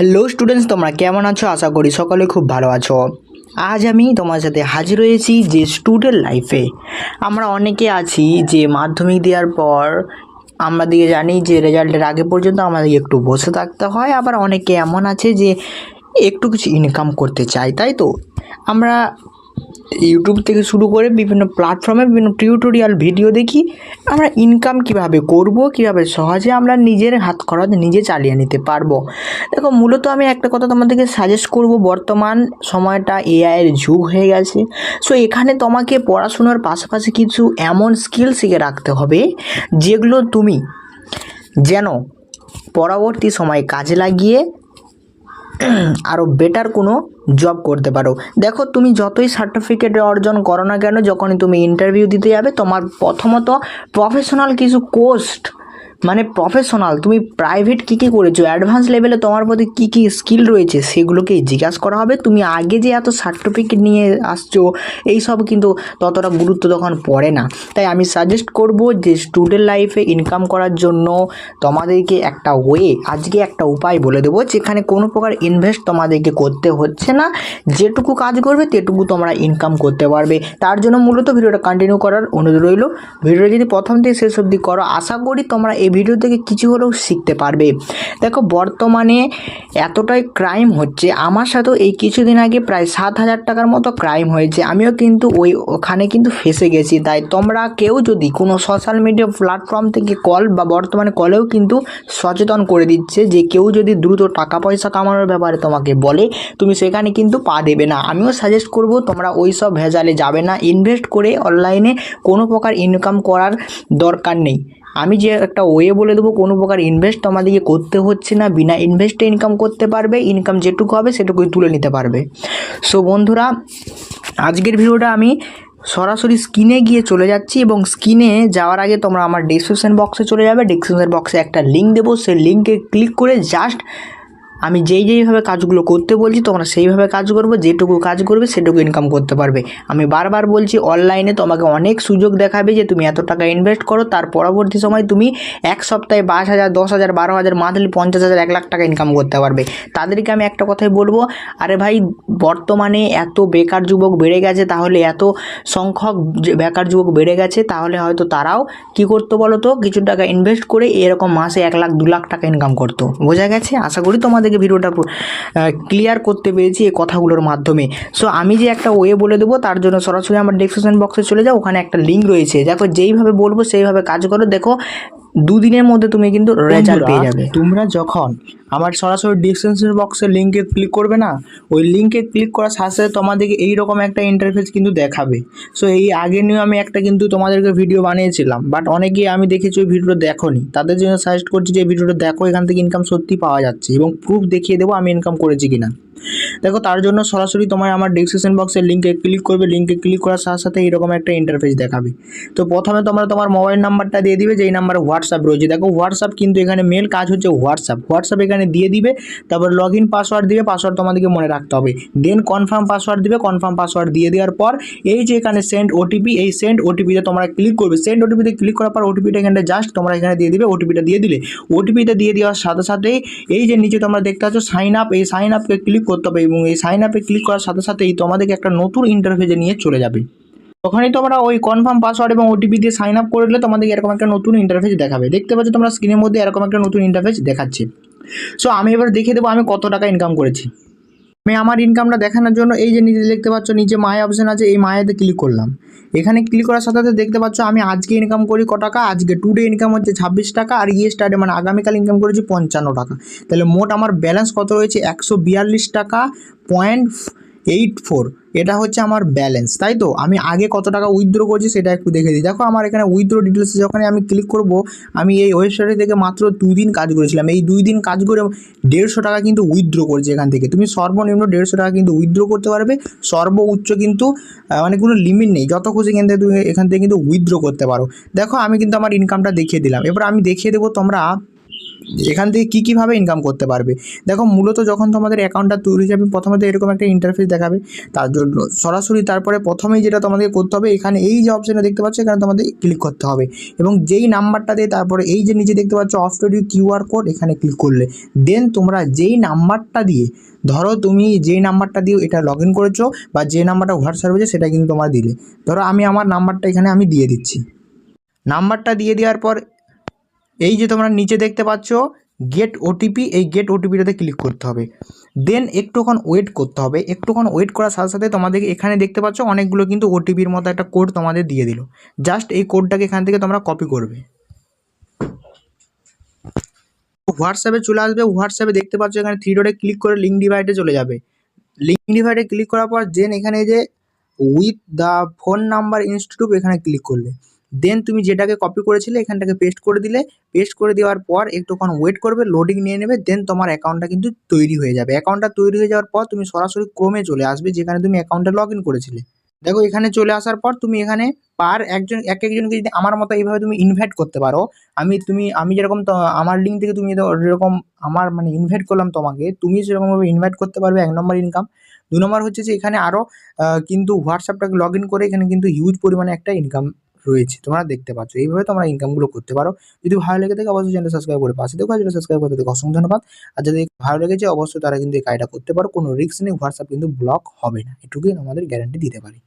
Hello students, তোমরা কেমন আছো? আশা করি সকলে খুব ভালো আছো। আজ আমি তোমার সাথে হাজির হয়েছি যে স্টুডেন্ট লাইফে আমরা অনেকে আছি যে মাধ্যমিক দেওয়ার পর আমরা দিকে জানি যে রেজাল্টের আগে পর্যন্ত আমাদেরকে একটু বসে থাকতে হয়। আবার অনেকে এমন আছে যে একটু কিছু ইনকাম করতে চাই তাই তো? আমরা ইউটিউব থেকে শুরু করে বিভিন্ন প্ল্যাটফর্মে বিভিন্ন টিউটোরিয়াল ভিডিও দেখি, আমরা ইনকাম কীভাবে করব, কীভাবে সহজে আমরা নিজের হাত খরচ নিজে চালিয়ে নিতে পারব। দেখো, মূলত আমি একটা কথা তোমাদেরকে সাজেস্ট করব, বর্তমান সময়টা এআইয়ের যুগ হয়ে গেছে। সো এখানে তোমাকে পড়াশোনার পাশাপাশি কিছু এমন স্কিল শিখে রাখতে হবে, যেগুলো তুমি যেন পরবর্তী সময়ে কাজে লাগিয়ে আরও বেটার কোনো জব করতে পারো। দেখো, তুমি যতই সার্টিফিকেট অর্জন করো না কেন, যখনই তুমি ইন্টারভিউ দিতে যাবে, তোমার প্রথমত প্রফেশনাল কিছু কোস্ট মানে প্রফেশনাল তুমি প্রাইভেট কী কী করেছ? অ্যাডভান্স লেভেলে তোমার প্রতি কী কী স্কিল রয়েছে সেগুলোকে জিজ্ঞাসা করা হবে। তুমি আগে যে এত সার্টিফিকেট নিয়ে আসছো, এইসব কিন্তু ততটা গুরুত্ব তখন পড়ে না। তাই আমি সাজেস্ট করব যে স্টুডেন্ট লাইফে ইনকাম করার জন্য তোমাদেরকে একটা ওয়ে আজকে একটা উপায় বলে দেবো, যেখানে কোনো প্রকার ইনভেস্ট তোমাদেরকে করতে হচ্ছে না। যেটুকু কাজ করবে, তেটুকু তোমরা ইনকাম করতে পারবে। তার জন্য মূলত ভিডিওটা কন্টিনিউ করার অনুরোধ রইল। ভিডিওটা যদি প্রথম থেকে শেষ অবধি করো, আশা করি তোমরা এই ভিডিও থেকে কিছু হলেও শিখতে পারবে। দেখো, বর্তমানে এতটাই ক্রাইম হচ্ছে। আমার সাথেও এই কিছুদিন আগে প্রায় সাত হাজার টাকার মতো ক্রাইম হয়েছে। আমিও কিন্তু ওই, ওখানে কিন্তু ফেসে গেছি। তাই তোমরা কেউ যদি কোনো সোশ্যাল মিডিয়া প্ল্যাটফর্ম থেকে কল বা বর্তমানে কলেও কিন্তু সচেতন করে দিচ্ছে যে কেউ যদি দ্রুত টাকা পয়সা কামানোর ব্যাপারে তোমাকে বলে, তুমি সেখানে কিন্তু পা দেবে না। আমিও সাজেস্ট করব, তোমরা ওই সব ভেজালে যাবে না। ইনভেস্ট করে অনলাইনে কোনো প্রকার ইনকাম করার দরকার নেই। আমি যে একটা ওয়ে বলে দেবো, কোনো প্রকার ইনভেস্ট তোমাদেরকে করতে হচ্ছে না, বিনা ইনভেস্টে ইনকাম করতে পারবে ইনকাম যেটুকু হবে সেটুকুই তুলে নিতে পারবে। সো বন্ধুরা, আজকের ভিডিওটা আমি সরাসরি স্ক্রিনে গিয়ে চলে যাচ্ছি এবং স্ক্রিনে যাওয়ার আগে তোমরা আমার ডিসক্রিপশন বক্সে চলে যাবে। ডিসক্রিপশন বক্সে একটা লিঙ্ক দেবো, সেই লিঙ্কে ক্লিক করে জাস্ট আমি যেই যেইভাবে কাজগুলো করতে বলছি, তোমরা সেইভাবে কাজ করবে, যেটুকু কাজ করবে সেটুকু ইনকাম করতে পারবে। আমি বারবার বলছি অনলাইনে তোমাকে অনেক সুযোগ দেখাবে যে তুমি এত টাকা ইনভেস্ট করো, তার পরবর্তী সময় তুমি এক সপ্তাহে বাইশ হাজার, দশ হাজার, বারো হাজার মান্থলি পঞ্চাশ হাজার, এক লাখ টাকা ইনকাম করতে পারবে। তাদেরকে আমি একটা কথাই বলব, আরে ভাই, বর্তমানে এত বেকার যুবক বেড়ে গেছে, তাহলে এত সংখ্যক বেকার যুবক বেড়ে গেছে, তাহলে হয়তো তারাও কি করতো বলো তো কিছু টাকা ইনভেস্ট করে এরকম মাসে এক লাখ, দু লাখ টাকা ইনকাম করতো। বোঝা গেছে? আশা করি তোমাদেরকে ভিডিওটা ক্লিয়ার করতে পেরেছি এই কথাগুলোর মাধ্যমে। সো আমি যে একটা ওয়ে বলে দেবো, তার জন্য সরাসরি আমার ডিসক্রিপশন বক্সে চলে যাও, ওখানে একটা লিঙ্ক রয়েছে। দেখো, যেইভাবে বলব, সেইভাবে কাজ করো। দেখো দুদিনের মধ্যে তুমি কিন্তু রেজাল্ট পেয়ে যাবে। তোমরা যখন আমার সরাসরি ডিসক্রিপশন বক্সে লিঙ্কে ক্লিক করবে না ওই লিঙ্কে ক্লিক করার সাথে সাথে তোমাদেরকে এইরকম একটা ইন্টারফেস কিন্তু দেখাবে। সো এই আগে নিয়ে আমি একটা কিন্তু তোমাদেরকে ভিডিও বানিয়েছিলাম বাট অনেকেই আমি দেখেছি ওই ভিডিওটা দেখোনি। তাদের জন্য সাজেস্ট করছি যে ভিডিওটা দেখো এখান থেকে ইনকাম সত্যি পাওয়া যাচ্ছে এবং প্রুফ দেখিয়ে দেবো আমি ইনকাম করেছি কিনা। দেখো, তার জন্য সরাসরি তোমার আমার ডিসক্রিপশন বক্সের লিঙ্কে ক্লিক করবে। লিঙ্কে ক্লিক করার সাথে সাথে এরকম একটা ইন্টারফেস দেখাবে। তো প্রথমে তোমরা তোমার মোবাইল নাম্বারটা দিয়ে দিবে, যেই নাম্বারে হোয়াটসঅ্যাপ রয়েছে। দেখো হোয়াটসঅ্যাপ কিন্তু এখানে মেল কাজ হচ্ছে হোয়াটসঅ্যাপ হোয়াটসঅ্যাপ এখানে দিয়ে দিবে, তারপর লগ ইন পাসওয়ার্ড দিবে পাসওয়ার্ড তোমাদেরকে মনে রাখতে হবে। দেন কনফার্ম পাসওয়ার্ড দিবে কনফার্ম পাসওয়ার্ড দিয়ে দেওয়ার পর, এই যে এখানে সেন্ড ওটিপি এই সেন্ড ওটিপিতে তোমরা ক্লিক করবে। সেন্ড ওটিপিতে ক্লিক করার পর ওটিপিটা এখানে জাস্ট তোমরা এখানে দিয়ে দিবে ওটিপিটা দিয়ে দিলে। ওটিপিটা দিয়ে দেওয়ার সাথে সাথেই এই যে নিচে তোমরা দেখতে পাচ্ছ সাইন আপ এই সাইন আপকে ক্লিক করতে হবে এবং এই সাইন আপে ক্লিক করার সাথে সাথেই তোমাদেরকে একটা নতুন ইন্টারফেসে নিয়ে চলে যাবে। ওখানেই তোমরা ওই কনফার্ম পাসওয়ার্ড এবং ওটিপি দিয়ে সাইন আপ করে দিলে তোমাদেরকে এরকম একটা নতুন ইন্টারফেস দেখাবে। দেখতে পাচ্ছ তোমরা স্ক্রিনের মধ্যে এরকম একটা নতুন ইন্টারফেস দেখাচ্ছে। সো আমি এবার দেখে দেবো আমি কত টাকা ইনকাম করেছি। আমি আমার ইনকামটা দেখানোর জন্য এই যে নিজে দেখতে পাচ্ছ, নিচে মায়ে অপশান আছে, এই মায়াতে ক্লিক করলাম। এখানে ক্লিক করার সাথে সাথে দেখতে পাচ্ছ, আমি আজকে ইনকাম করি ক টাকা, আজকে টু ডে ইনকাম হচ্ছে ছাব্বিশ টাকা, আর ইয়ে স্টার্টে মানে আগামীকাল ইনকাম করেছি পঞ্চান্ন টাকা। তাহলে মোট আমার ব্যালেন্স কত রয়েছে? একশো বিয়াল্লিশ টাকা পয়েন্ট এইট ফোর এটা হচ্ছে আমার ব্যালেন্স তাই তো? আমি আগে কত টাকা উইথড্র করছি সেটা একটু দেখে দিই। দেখো আমার এখানে উইথড্র ডিটেলসে যখন আমি ক্লিক করব, আমি এই ওয়েবসাইটে থেকে মাত্র দুই দিন কাজ করেছিলাম। এই দুই দিন কাজ করে দেড়শো টাকা কিন্তু উইথড্র করছে এখান থেকে। তুমি সর্বনিম্ন দেড়শো টাকা কিন্তু উইথড্র করতে পারবে। সর্বোচ্চ কিন্তু মানে কোনো লিমিট নেই। যত খুশি কিন্তু তুমি এখান থেকে কিন্তু উইথড্র করতে পারো। দেখো আমি কিন্তু আমার ইনকামটা দেখিয়ে দিলাম। এবার আমি দেখিয়ে দেবো তোমরা এখান থেকে কী, কীভাবে ইনকাম করতে পারবে? দেখো, মূলত যখন তোমাদের অ্যাকাউন্টটা তৈরি যাবে প্রথমে তো এরকম একটা ইন্টারফেস দেখাবে। তার জন্য সরাসরি তারপরে প্রথমেই যেটা তোমাদের করতে হবে, এখানে এই যে অপশানটা দেখতে পাচ্ছ, এখানে তোমাদের ক্লিক করতে হবে। এবং যেই নাম্বারটা দিয়ে তারপরে এই যে নিচে দেখতে পাচ্ছ অফ কিউআর কোড এখানে ক্লিক করলে। দেন তোমরা যেই নাম্বারটা দিয়ে, ধরো তুমি যেই নাম্বারটা দিয়ে এটা লগ ইন করেছ, বা যে নাম্বারটা হোয়াটসঅ্যাপ হয়েছে সেটা কিন্তু তোমার দিলে। ধরো আমি আমার নাম্বারটা এখানে আমি দিয়ে দিচ্ছি। নাম্বারটা দিয়ে দেওয়ার পর এই যে তোমরা নিচে দেখতে পাচ্ছ গেট ওটিপি এই গেট ওটিপিটাতে ক্লিক করতে হবে। দেন একটুক্ষণ ওয়েট করতে হবে। একটুক্ষণ ওয়েট করার সাথে সাথে তোমাদেরকে এখানে দেখতে পাচ্ছ, অনেকগুলো কিন্তু ওটিপির মতো একটা কোড তোমাদের দিয়ে দিল। জাস্ট এই কোডটাকে এখান থেকে তোমরা কপি করবে। হোয়াটসঅ্যাপে চলে আসবে। হোয়াটসঅ্যাপে দেখতে পাচ্ছ, এখানে থ্রি ডটে ক্লিক করে লিঙ্ক ডিভাইডে চলে যাবে। লিঙ্ক ডিভাইডে ক্লিক করার পর দেন এখানে যে with the phone number institute এখানে ক্লিক করলে। দেন তুমি যেটাকে কপি করেছিলে, এখানটাকে পেস্ট করে দিলে। পেস্ট করে দেওয়ার পর একটুক্ষণ ওয়েট করবে লোডিং নিয়ে নেবে দেন তোমার অ্যাকাউন্টটা কিন্তু তৈরি হয়ে যাবে। অ্যাকাউন্টটা তৈরি হয়ে যাওয়ার পর তুমি সরাসরি ক্রোমে চলে আসবে, যেখানে তুমি অ্যাকাউন্টে লগ ইন করেছিলে। দেখো, এখানে চলে আসার পর তুমি এখানে পার একজন, এক একজনকে যদি আমার মতো এইভাবে তুমি ইনভাইট করতে পারো, আমি, তুমি, আমি যেরকম আমার লিঙ্ক থেকে তুমি যেরকম আমার মানে ইনভাইট করলাম তোমাকে, তুমি সেরকমভাবে ইনভাইট করতে পারবে, এক নম্বর ইনকাম দু নম্বর হচ্ছে যে এখানে আরও কিন্তু হোয়াটসঅ্যাপটাকে লগ ইন করে এখানে কিন্তু হিউজ পরিমাণে একটা ইনকাম রয়েছে। তোমরা দেখতে পাচ্ছ। এইভাবে তোমরা ইনকামগুলো করতে পারো। যদি ভালো লেগে থাকে, অবশ্যই চ্যানেল সাবস্ক্রাইব করে পাশে দেখো চ্যানেল সাবস্ক্রাইব করতে দেখো অসংখ্য ধন্যবাদ। আর যদি ভালো লেগেছে অবশ্যই তারা কিন্তু এই কাজটা করতে পারো। কোনো রিস্ক নেই হোয়াটসঅ্যাপ কিন্তু ব্লক হবে না। এটুকুই আমাদের গ্যারান্টি দিতে পারি।